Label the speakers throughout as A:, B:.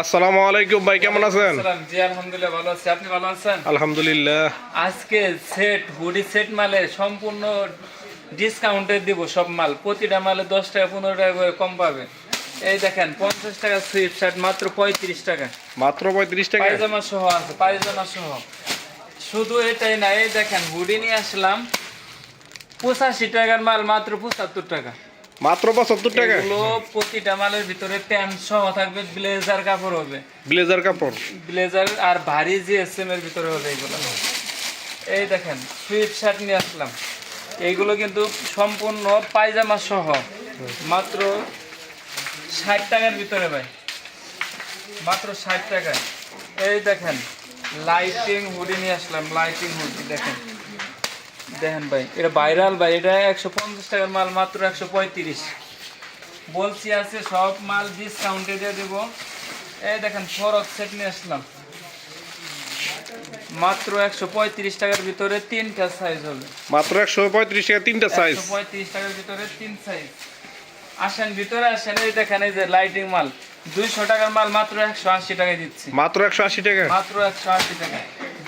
A: আসসালামু আলাইকুম ভাই কেমন আছেন?
B: জি আলহামদুলিল্লাহ ভালো আছি। আপনি ভালো আছেন?
A: আলহামদুলিল্লাহ।
B: আজকে সেট হুডি সেট মালে সম্পূর্ণ ডিসকাউন্টে দিব সব মাল। প্রতিটা মালে দশ টাকা পনেরো টাকা করে কম পাবে। এই দেখেন পঞ্চাশ টাকা সুইফট শার্ট মাত্র পঁয়ত্রিশ টাকা।
A: মাত্র পঁয়ত্রিশ টাকা?
B: পায়জামা সহ আছে পায়জামা সহ। শুধু এটাই না এই দেখেন হুডি নিয়ে আসলাম পঁচাশি টাকার মাল মাত্র পঁচাত্তর টাকা।
A: মাত্র পঁচাত্তর টাকা?
B: এগুলো প্রতিটা মালের ভিতরে সহ থাকবে ব্লেজার কাপড় হবে।
A: ব্লেজার কাপড়?
B: ব্লেজার আর ভারী যে জিএসএম এর ভিতরে হবে এগুলো। এই দেখেন সুইফট শার্ট নিয়ে আসলাম। এইগুলো কিন্তু সম্পূর্ণ পায়জামা সহ। মাত্র ষাট টাকার ভিতরে ভাই। মাত্র ষাট টাকায়। এই দেখেন লাইটিং হুডি নিয়ে আসলাম লাইটিং হুডি দেখেন। দেখেন ভাই এটা ভাইরাল ভাই এটা একশো পঞ্চাশ টাকার মাল মাত্র একশো পঁয়ত্রিশ। বলছি আছে সব মাল ডিসকাউন্টে দিয়ে দেবো। এই দেখেন ফরক সেট নিয়ে আসলাম। মাত্র একশো পঁয়ত্রিশ টাকার ভিতরে তিনটা সাইজ হবে।
A: মাত্র একশো পঁয়ত্রিশ টাকা তিনটা সাইজ
B: পঁয়ত্রিশ টাকার ভিতরে তিন সাইজ আসেন ভিতরে আসেন এই দেখেন এই যে লাইটিং মাল। দুইশো টাকার মাল মাত্র একশো আশি টাকায় দিচ্ছি।
A: মাত্র একশো আশি টাকা।
B: মাত্র একশো আশি টাকা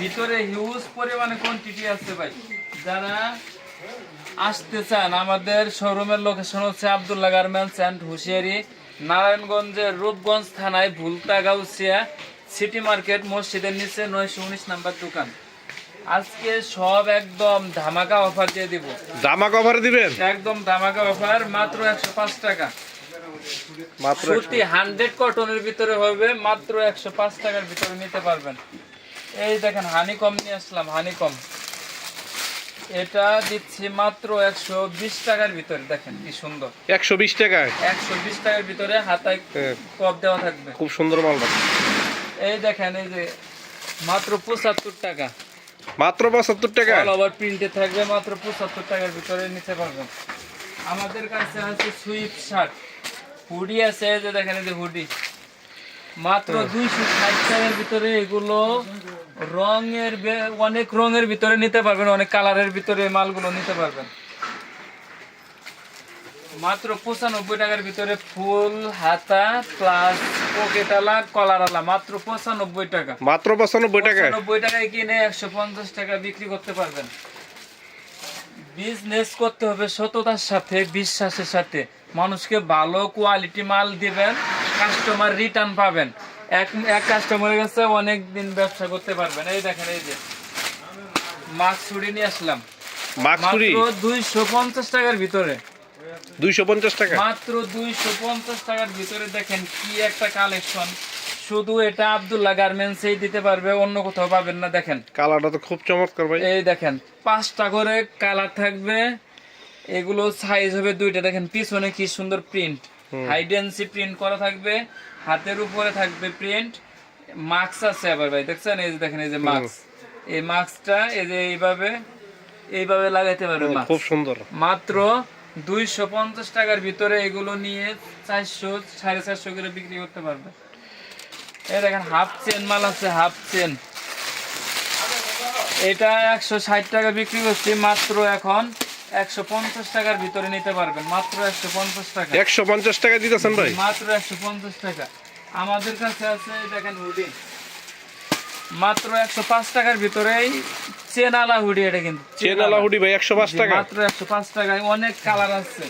B: ভিতরে হিউজ পরিমাণে কোয়ান্টিটি আছে ভাই। যারা আসতে চান আমাদের শোরুমের লোকেশন হচ্ছে আবদুল্লাহ গার্মেন্টস অ্যান্ড হুশিয়ারি নারায়ণগঞ্জের রূপগঞ্জ থানায় ভুলতা গাউসিয়া সিটি মার্কেট মসজিদের নিচে নয়শো উনিশ নাম্বার দোকান। আজকে সব একদম ধামাকা অফার দিয়ে দিব।
A: জামা কভার দিবেন?
B: একদম ধামাকা অফার মাত্র একশো পাঁচ টাকা।
A: মাত্র
B: সুতি হান্ড্রেড কটনের ভিতরে হবে মাত্র একশো পাঁচ টাকার ভিতরে নিতে পারবেন। এই দেখেন হানিকম নিয়ে আসলাম হানিকম। এটা দিচ্ছি মাত্র একশো বিশ টাকার ভিতরে দেখেন কি সুন্দর।
A: একশো বিশ টাকায়?
B: একশো বিশ টাকার ভিতরে হাতায়
A: হ্যাঁ,
B: কপ দেওয়া থাকবে।
A: খুব সুন্দর মাল
B: এই দেখেন এই যে মাত্র পঁচাত্তর টাকা।
A: মাত্র পঁচাত্তর টাকা
B: ওভার প্রিন্টে থাকবে মাত্র পঁচাত্তর টাকার ভিতরে নিতে পারবেন। আমাদের কাছে আছে সুইফট শার্ট হুডি আছে এই যে দেখেন এই যে হুডি মাত্র দুইশো ষাট টাকার ভিতরে এগুলো রঙের অনেক রঙের ভিতরে নিতে পারবেন অনেক কালারের ভিতরে মালগুলো নিতে পারবেন। মাত্র পঁচানব্বই টাকার ভিতরে ফুল হাতা প্লাস পকেটালা কলারালা মাত্র পঁচানব্বই টাকা।
A: মাত্র পঁচানব্বই টাকায়?
B: নব্বই টাকায় কিনে একশো পঞ্চাশ টাকা বিক্রি করতে পারবেন। বিজনেস করতে হবে সততার সাথে বিশ্বাসের সাথে। মানুষকে ভালো কোয়ালিটি মাল দিবেন। কাস্টমার রিটার্ন পাবেন। এক এক কাস্টমারের কাছে অনেক দিন ব্যবসা করতে পারবেন। এই দেখেন এই যে। মাছ ছুরি নিয়ে আসলাম। মাত্র দুইশো পঞ্চাশ টাকার ভিতরে।
A: দুইশো পঞ্চাশ টাকা?
B: মাত্র দুইশো পঞ্চাশ টাকার ভিতরে দেখেন কি একটা কালেকশন শুধু এটা আবদুল্লাহ গার্মেন্টসেই দিতে পারবে অন্য কোথাও পাবেন না দেখেন।
A: কালারটা তো খুব চমৎকার ভাই।
B: এই দেখেন পাঁচটা করে কালার থাকবে। এগুলো সাইজ হবে দুইটা। দেখেন পিছনে কি সুন্দর প্রিন্ট হাইডেন্সি প্রিন্ট করা থাকবে হাতের উপরে থাকবে প্রিন্ট মাস্ক আছে আবার ভাই দেখছেন? এই যে দেখেন এই যে মাস্ক এই মাস্কটা এই যে এইভাবে এইভাবে লাগাইতে পারবে।
A: খুব সুন্দর।
B: মাত্র দুইশো পঞ্চাশ টাকার ভিতরে এগুলো নিয়ে চারশো সাড়ে চারশো করে বিক্রি করতে পারবে। এই দেখেন হাফ চেন মাল আছে হাফ চেন এটা একশো ষাট টাকা বিক্রি করছি মাত্র এখন একশো পঞ্চাশ টাকার ভিতরে নিতে পারবেন মাত্র একশো পঞ্চাশ টাকা।
A: একশো পঞ্চাশ টাকা দিতেছেন ভাই?
B: মাত্র একশো পঞ্চাশ টাকা। আমাদের কাছে আছে দেখেন হুডি। মাত্র একশো পাঁচ টাকার ভিতরেই চেনালা হুডি এটা কিন্তু
A: চেনালা। হুডি ভাই একশো পাঁচ টাকা?
B: মাত্র একশো পাঁচ টাকায় অনেক কালার আছে।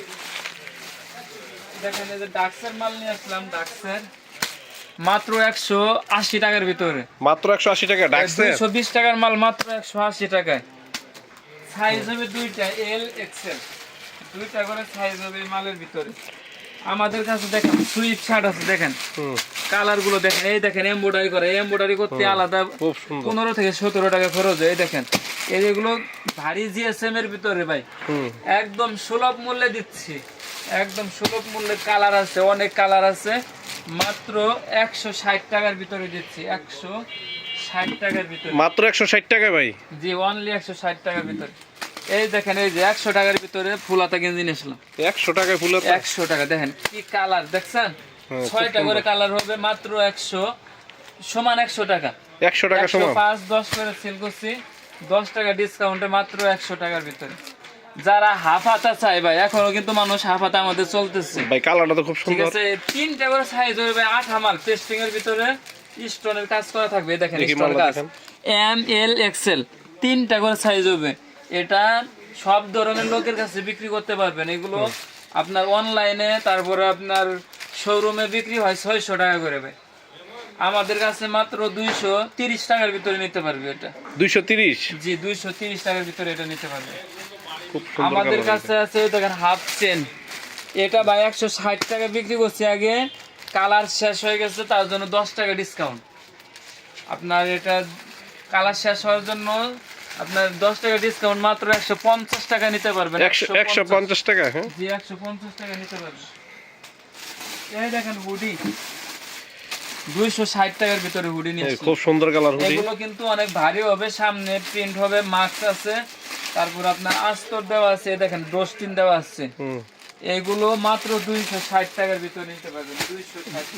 B: দেখেন এই যে ডাক্সের মাল নিয়ে আসলাম ডাক্সের। মাত্র একশো আশি টাকার ভিতরে।
A: মাত্র একশো আশি টাকা
B: দুইশো বিশ টাকার মাল মাত্র একশো আশি টাকায়। সাইজ হবে দুইটা এল এক্সেল দুইটা করে সাইজ হবে মালের ভিতরে। আমাদের কাছে দেখেন সুইফট শার্ট আছে দেখেন। কালারগুলো দেখেন এই দেখেন এমব্রয়ডারি করে এমব্রয়ডারি করতে আলাদা
A: খুব সুন্দর।
B: পনেরো থেকে সতেরো টাকা খরচ হয় এই দেখেন। এই যেগুলো ভারী জিএসএম এর ভিতরে ভাই। একদম সুলভ মূল্যে দিচ্ছি। একদম সুলভ মূল্যে কালার আছে অনেক কালার আছে। মাত্র একশো ষাট টাকার ভিতরে দিচ্ছি একশো ষাট টাকার ভিতরে।
A: মাত্র একশো ষাট টাকা ভাই।
B: জি অনলি একশো ষাট টাকার ভিতরে। এই দেখেন এই যে একশো টাকার ভিতরে ফুলাতা গেঞ্জি নিয়েছিলাম।
A: একশো টাকায় ফুল
B: একশো টাকা দেখেন কি কালার দেখছেন?
A: হ্যাঁ,
B: ছয়টা করে কালার হবে মাত্র একশো সমান একশো টাকা।
A: একশো টাকা সমান।
B: পাঁচ দশ করে সেল করছি। দশ টাকা ডিসকাউন্টে মাত্র একশো টাকার ভিতরে। যারা হাফ হাতা চাই ভাই এখনও কিন্তু মানুষ হাফ হাতা আমাদের চলতেছে।
A: ভাই কালারটা তো খুব সুন্দর।
B: ঠিক আছে তিনটা করে সাইজ হবে ভাই আট হামাল টেস্টিং এর ভিতরে। স্টোনের কাজ করা থাকবে দেখেন স্টোন কাজ। এম এল এক্সেল তিনটা করে সাইজ হবে। এটা সব ধরনের লোকের কাছে বিক্রি করতে পারবেন। এগুলো আপনার অনলাইনে তারপরে আপনার শোরুমে বিক্রি হয় ছয়শো টাকা করে ভাই। আমাদের কাছে মাত্র দুইশো তিরিশ টাকার ভিতরে নিতে পারবে এটা।
A: দুইশো তিরিশ?
B: জি দুইশো তিরিশ টাকার ভিতরে এটা নিতে পারবে। আমাদের কাছে আছে দেখেন হাফ চেন এটা ভাই একশো ষাট টাকা বিক্রি করছি আগে। কালার শেষ হয়ে গেছে তার জন্য দশ টাকা ডিসকাউন্ট আপনার এটা কালার শেষ হওয়ার জন্য আপনার দশ টাকা ডিসকাউন্ট মাত্র একশো পঞ্চাশ টাকা নিতে পারবেন।
A: একশো পঞ্চাশ টাকা হ্যাঁ।
B: জি একশো পঞ্চাশ টাকা নিতে পারবেন। এই দেখেন হুডি দুইশো ষাট টাকার ভিতরে হুডি
A: এই
B: নিয়েছি।
A: খুব সুন্দর কালার হুডি
B: এগুলো কিন্তু অনেক ভারী হবে সামনে প্রিন্ট হবে মাস্ক আছে। তারপর আপনার আস্তর দেওয়া আছে দেখেন ডোস্টিন দেওয়া আছে। এগুলো মাত্র দুইশো ষাট টাকার ভিতরে নিতে পারবেন।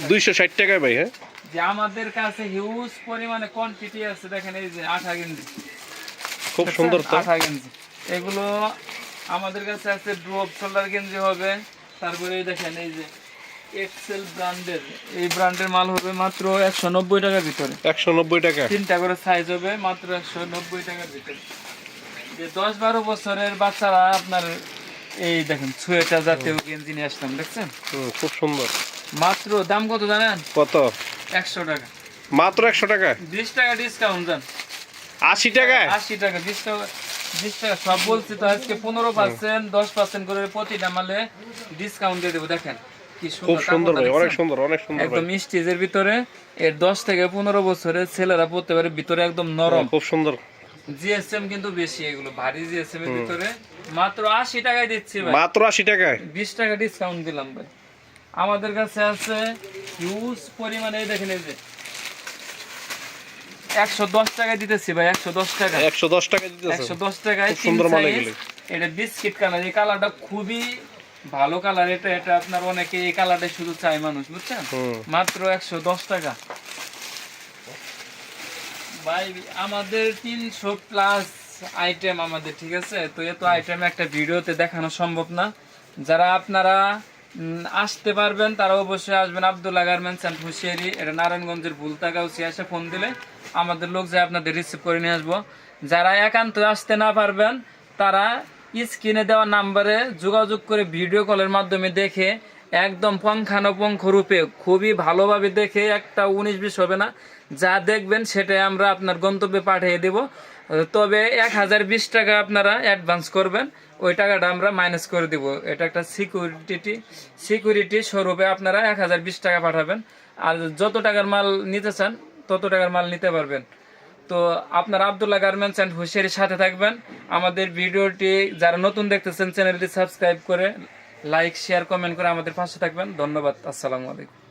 B: দুইশো ষাট
A: টাকায় ভাই হ্যাঁ?
B: যে আমাদের কাছে হিউজ পরিমাণে কোয়ান্টিটি আছে দেখেন এই যে আঠা গেঞ্জি।
A: খুব সুন্দর তো।
B: আঠা গেঞ্জি। এগুলো আমাদের কাছে আছে ড্রপ শোল্ডার গেঞ্জি হবে। তারপরে দেখেন এই যে এক্সেল ব্র্যান্ডের এই ব্র্যান্ডের মাল হবে মাত্র একশো নব্বই টাকার ভিতরে।
A: একশো নব্বই টাকা।
B: তিনটা করে সাইজ হবে মাত্র একশো নব্বই টাকার ভিতরে। যে দশ বারো বছরের বাচ্চারা আপনার এই দেখেন সোয়েটার জাতীয় গেঞ্জি নিয়ে আসলাম দেখছেন?
A: খুব সুন্দর।
B: মাত্র দাম কত জানেন?
A: কত?
B: একশো টাকা।
A: মাত্র একশো টাকা?
B: বিশ টাকা ডিসকাউন্ট দেন
A: আশি টাকায়
B: আশি টাকা বিশ টাকা বিশ টাকা সব বলছি তো আজকে পনেরো পার্সেন্ট দশ পার্সেন্ট করে প্রতিটা মালে ডিসকাউন্ট দিয়ে দেবো দেখেন। কি
A: খুব সুন্দর ভাই অনেক সুন্দর অনেক সুন্দর
B: একদম স্টিজের ভিতরে এর দশ থেকে পনেরো বছরের ছেলেরা পড়তে পারে ভিতরে একদম নরম।
A: খুব সুন্দর।
B: জিএসএম কিন্তু বেশি এগুলো ভারী জিএসএম এর ভিতরে। মাত্র আশি টাকায় দিচ্ছি ভাই।
A: মাত্র আশি টাকায়?
B: বিশ টাকা ডিসকাউন্ট দিলাম ভাই। আমাদের কাছে আছে হিউজ পরিমাণে দেখেন এই যে। একশো দশ টাকায় দিতেছি ভাই একশো দশ টাকা
A: একশো দশ টাকা দিতেছে
B: একশো দশ টাকায়
A: খুব সুন্দর মাল। এগুলি।
B: এটা বিস্কিট কালার এই কালারটা খুবই ভালো কালার এটা এটা আপনার অনেকে এই কালারটা শুধু চায় মানুষ বুঝছেন? মাত্র একশো দশ টাকা। ভাই, আমাদের তিনশো প্লাস আইটেম আমাদের, ঠিক আছে? তো এত আইটেম একটা ভিডিওতে দেখানো সম্ভব না। যারা আপনারা আসতে পারবেন, তারা অবশ্যই আসবেন আবদুল্লাহ গার্মেন্টস অ্যান্ড হুশিয়ারি। এটা নারায়ণগঞ্জের ভুলতাগাউসি এসে ফোন দিলে আমাদের লোক যায় আপনাদের রিসিভ করে নিয়ে আসব। যারা একান্ত আসতে না পারবেন, তারা স্ক্রিনে দেওয়া নাম্বারে যোগাযোগ করে ভিডিও কলের মাধ্যমে দেখে একদম পঙ্খানুপঙ্খ রূপে খুবই ভালোভাবে দেখে একটা উনিশ বিশ হবে না। যা দেখবেন সেটাই আমরা আপনার গন্তব্যে পাঠিয়ে দেব। তবে এক হাজার বিশ টাকা আপনারা অ্যাডভান্স করবেন, ওই টাকাটা আমরা মাইনাস করে দিব। এটা একটা সিকিউরিটি সিকিউরিটি স্বরূপে আপনারা এক হাজার বিশ টাকা পাঠাবেন। আর যত টাকার মাল নিতে চান, তত টাকার মাল নিতে পারবেন। তো আপনার আবদুল্লাহ গার্মেন্টস অ্যান্ড হুশিয়ারির সাথে থাকবেন। আমাদের ভিডিওটি যারা নতুন দেখতেছেন চ্যানেলটি সাবস্ক্রাইব করে লাইক শেয়ার কমেন্ট করে আমাদের পাশে থাকবেন। ধন্যবাদ। আসসালামু আলাইকুম।